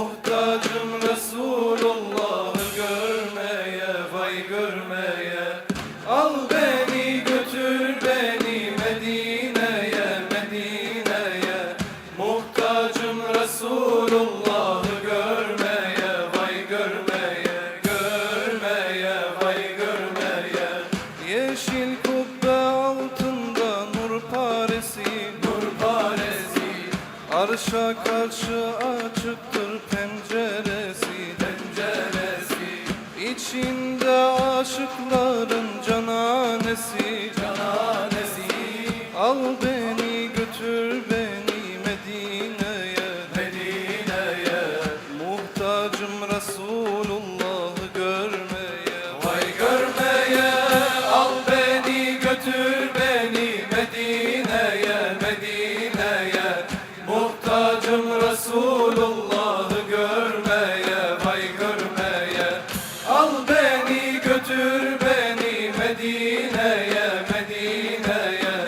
Muhtacım Resulullah'ı görmeye vay görmeye. Al beni götür beni Medine'ye Medine'ye. Muhtacım Resulullah'ı görmeye vay görmeye Görmeye vay görmeye. Yeşil Arşa karşı açıktır penceresi penceresi. İçinde aşıkların Resulullah'ı görmeye Vay görmeye al beni götür beni Medine'ye Medine'ye.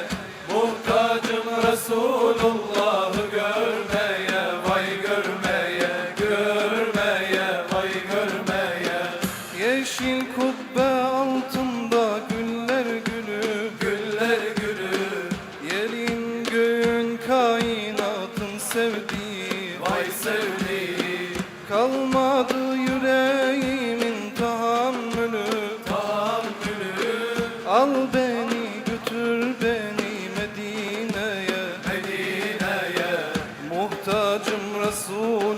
Muhtacım Resulullah'ı görmeye Vay görmeye görmeye Vay görmeye Yeşil kubbe altında güller gülü Güller gülü. Yerin göğün kainatın sevdiği Kalmadı yüreğimin tahammülü. Tahammülü Al beni götür beni Medine'ye. Medine'ye. Muhtacım Resulullah'ı